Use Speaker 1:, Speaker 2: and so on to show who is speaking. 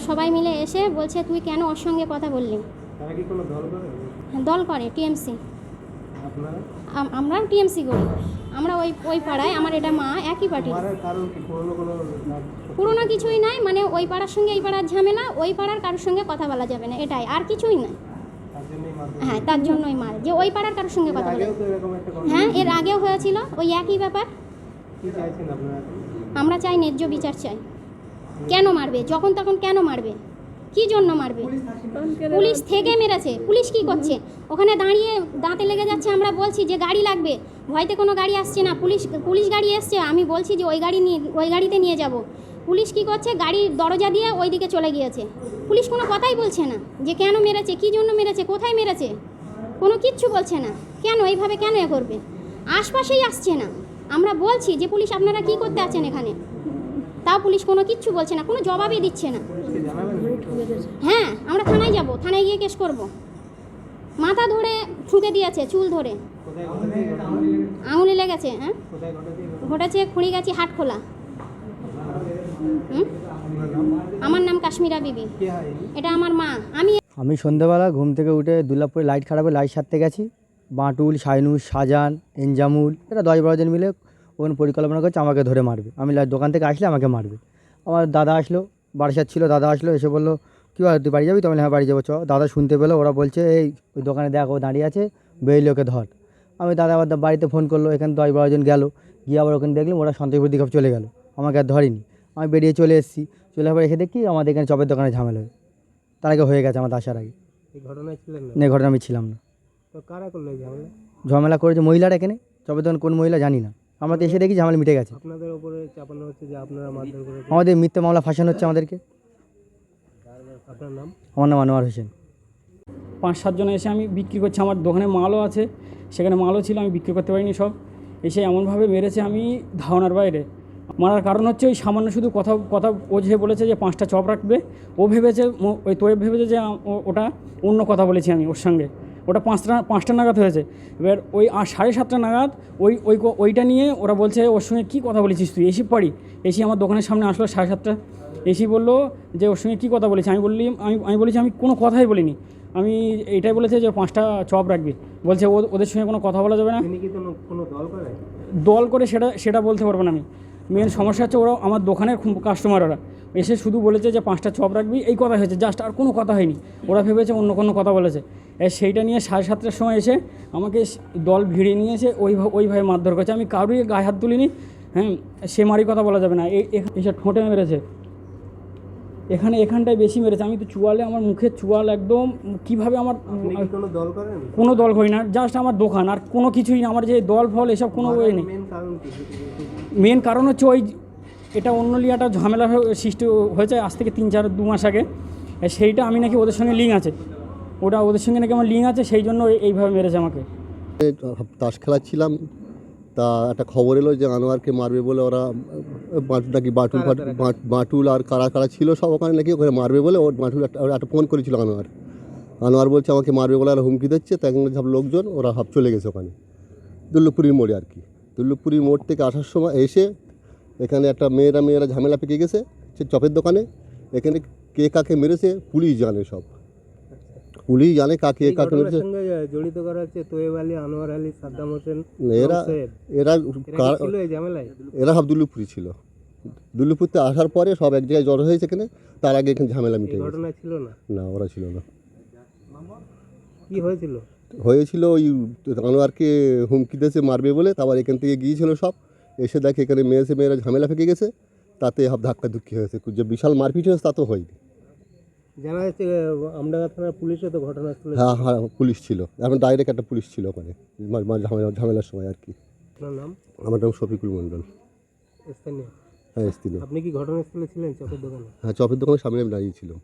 Speaker 1: সবাই মিলে এসে বলছে তুই কেন ওর সঙ্গে কথা বললি?
Speaker 2: তারা দল করে?
Speaker 1: টিএমসি। আমরাও টিএমসি করি। আমরা ওই ওই পাড়ায় আমার এটা মা একই পার্টি
Speaker 2: পুরনো
Speaker 1: কিছুই নাই মানে ওই পাড়ার সঙ্গে এই পাড়ার ঝামেলা ওই পাড়ার কারোর সঙ্গে কথা বলা যাবে না এটাই আর কিছুই
Speaker 2: মারধর
Speaker 1: হ্যাঁ তার জন্যই মার যে ওই পাড়ার কারোর সঙ্গে কথা বলে। হ্যাঁ এর আগেও হয়েছিল ওই একই ব্যাপার? আমরা চাই ন্যায্য বিচার চাই। কেন মারবে? যখন তখন কেন মারবে? কি জন্য মারবে? পুলিশ থেকে মেরেছে। পুলিশ কি করছে? ওখানে দাঁড়িয়ে দাঁতে লেগে যাচ্ছে, আমরা বলছি যে গাড়ি লাগবে। ভয়তে কোনো গাড়ি আসছে না। পুলিশ পুলিশ গাড়ি এসছে, আমি বলছি যে ওই গাড়ি নিয়ে, ওই গাড়িতে নিয়ে যাব। পুলিশ কি করছে? গাড়ির দরজা দিয়ে ওই দিকে চলে গিয়েছে। পুলিশ কোনো কথাই বলছে না যে কেন মেরেছে, কি জন্য মেরেছে, কোথায় মেরেছে? কোনো কিচ্ছু বলছে না। কেন, এইভাবে কেন এ করবে? আশপাশেই আসছে না। আমরা বলছি যে পুলিশ আপনারা কি করতে আছেন এখানে? তাও পুলিশ কোনো কিচ্ছু বলছে না, কোনো জবাবই দিচ্ছে না হ্যাঁ আমরা থানায় যাব, থানায় গিয়ে কেস করব মাথা ধরে ঠুকে দিয়েছে, চুল ধরে? আঙুলে লেগেছে হ্যাঁ
Speaker 2: ঘটেছে?
Speaker 1: খুঁড়িগাছি হাট খোলা আমার নাম কাশ্মীরা বিবি? এটা আমার মা আমি
Speaker 3: আমি সন্ধ্যাবেলা ঘুম থেকে উঠে দুর্লাভপুরে লাইট খারাপে লাইট সারতে গেছি বাঁটুল সাইনুস শাহজাহান এনজামুল, এরা দশ বারো জন মিলে ওখানে পরিকল্পনা করছে আমাকে ধরে মারবে। আমি দোকান থেকে আসলে আমাকে মারবে। আমার দাদা আসলো বারাসাত ছিল দাদা আসলো এসে বলল কী হয় তুই বাড়ি যাবি? তো আমি হ্যাঁ বাড়ি যাব চ। দাদা শুনতে পেল ওরা বলছে এই ওই দোকানে দেখ ও দাঁড়িয়ে আছে বেরিয়ে ওকে ধর। আমি দাদা আবার দা- বাড়িতে ফোন করল এখানে দশ বারো জন গেলো। গিয়ে আবার ওখানে দেখলাম ওরা সন্তোষপুর দিকে চলে গেলো। আমাকে আর ধরেনি। আমি বেরিয়ে চলে এসেছি। চলে আবার এসে দেখি আমাদের এখানে চপের দোকানে ঝামেলা হয় তার আগে হয়ে গেছে আমার আসার আগে।
Speaker 2: এই
Speaker 3: ঘটনা আমি ছিলাম না।
Speaker 2: তো কারা করল ঝামেলা?
Speaker 3: ঝামেলা করেছে মহিলারা এখানে। চপের দোকান কোন মহিলা জানি না। আমরা তো এসে দেখি ঝামেলা মিটে গেছে।
Speaker 2: আপনাদের উপরে চাপানো হচ্ছে যে আপনারা মারধর করে
Speaker 3: আমাদের মিথ্যা মামলা ফাঁসানো হচ্ছে আমাদেরকে।
Speaker 2: আপনার নাম?
Speaker 3: আমার নাম আনোয়ার হোসেন।
Speaker 4: পাঁচ সাতজন এসে আমি বিক্রি করছি। আমার দোকানে মালও আছে সেখানে মালও ছিল আমি বিক্রি করতে পারিনি সব। এসে এমনভাবে মেরেছে আমি ধারণার বাইরে। মারার কারণ হচ্ছে ওই সামান্য শুধু কথা কথা ও যে বলেছে যে পাঁচটা চপ রাখবে। ও ভেবেছে ম- ওই তোয়ে ভেবেছে যে ও- ওটা অন্য কথা বলেছি আমি ওর সঙ্গে। ওটা পাঁচটা পাঁচটা নাগাদ হয়েছে। এবার ওই আর সাড়ে সাতটা নাগাদ ওই ওই ওইটা নিয়ে ওরা বলছে ওর সঙ্গে কী কথা বলেছিস তুই? এসি পারি এসি আমার দোকানের সামনে আসলো সাড়ে সাতটা। এসি বলল যে ওর সঙ্গে কী কথা বলেছি আমি বললি আমি আমি বলেছি আমি কোনো কথাই বলিনি। আমি এইটাই বলেছে যে পাঁচটা চপ রাখবি। বলছে ও- ওদের সঙ্গে কোনো কথা বলা যাবে না।
Speaker 2: দল করে
Speaker 4: সেটা সেটা বলতে পারব না আমি। মেন সমস্যা হচ্ছে ওরা আমার দোকানের কাস্টমার ওরা এসে শুধু বলেছে যে পাঁচটা চপ রাখবি এই কথা হয়েছে জাস্ট আর কোনো কথা হয়নি। ওরা ভেবেছে অন্য কোনো কথা বলেছে। সেইটা নিয়ে সাড়ে সাতটার সময় এসে আমাকে দল ভিড়ে নিয়ে এসে ওইভাবে মারধর করেছে। আমি কারোরই গায়ে হাত তুলিনি হ্যাঁ সে মারি কথা বলা যাবে না। এ- এ- এসে ঠোঁটে মেরেছে। এখানে এখানটায় বেশি মেরেছে। আমি তো চুয়ালে আমার মুখের চুয়াল একদম কীভাবে আমার
Speaker 2: কোনো দল করেন?
Speaker 4: কোনো দল করি না জাস্ট আমার দোকান আর কোনো কিছুই না। আমার যে দল ফল এসব কোনো ওয়ে নেই।
Speaker 2: মেন কারণ
Speaker 4: হচ্ছে ওই এটা অন্য লিয়াটা ঝামেলা সৃষ্টি হয়েছে আজ থেকে তিন চার দু মাস আগে। সেইটা আমি নাকি ওদের সঙ্গে লিঙ্ক আছে। ওটা ওদের সঙ্গে নাকি আমার লিঙ্ক আছে সেই জন্য এইভাবে মেরেছে আমাকে।
Speaker 5: তাস খেলাচ্ছিলাম। তা একটা খবর এলো যে আনোয়ারকে মারবে বলে ওরা নাকি বাটুল বাটুল আর কারা কারা ছিল সব ওখানে নাকি ওখানে মারবে বলে ওর বাটুল একটা ওরা একটা ফোন করেছিল আনোয়ার। আনোয়ার বলছে আমাকে মারবে বলে আর হুমকি দিচ্ছে। তখন সব লোকজন ওরা হাফ চলে গেছে ওখানে। দুর্লভপুরীর মোড়ে আর কি। দুর্লভপুরীর মোড় থেকে আসার সময় এসে এখানে একটা মেয়েরা মেয়েরা ঝামেলা পেকে গেছে সে চপের দোকানে। এখানে কে কাকে মেরেছে পুলিশ জানে সব। পুলিশ জানে কাকে কাকে মেরেছে।
Speaker 2: জড়িত করা হচ্ছে তোয়েব আলী আনোয়ার আলী সাদ্দাম হোসেন
Speaker 5: এরা এরা
Speaker 2: এরা
Speaker 5: সব দুর্লভপুরি ছিল। দুর্লভপুরতে আসার পরে সব এক জায়গায় জড়ো হয়েছে এখানে তার আগে এখানে ঝামেলা মিটে গেছে।
Speaker 2: ঘটনা ছিল না?
Speaker 5: না ওরা ছিল না।
Speaker 2: কি হয়েছিল?
Speaker 5: হয়েছিল ওই আনোয়ারকে হুমকি দিয়েছে মারবে বলে তারপর এখান থেকে গিয়েছিল সব। এসে দেখে এখানে মেয়েছে মেয়েরা ঝামেলা ফেঁকে গেছে তাতে সব ধাক্কা ধুক্কি হয়েছে। যে বিশাল মারপিট হয়েছে তা তো হয়নি।
Speaker 2: জানা যাচ্ছে আমডাঙ্গা থানার পুলিশও তো ঘটনাস্থলে
Speaker 5: হ্যাঁ হ্যাঁ পুলিশ ছিল। এখন ডাইরেক্ট একটা পুলিশ ছিল ওখানে ঝামেলা ঝামেলার সময় আর কি।
Speaker 2: আপনার নাম?
Speaker 5: আমার নাম শফিকুল মণ্ডল।
Speaker 2: স্থানীয়?
Speaker 5: হ্যাঁ স্ত্রী
Speaker 2: আপনি কি ঘটনাস্থলে ছিলেন চপের দোকানে?
Speaker 5: হ্যাঁ চপের দোকানের সামনে আমি দাঁড়িয়েছিলাম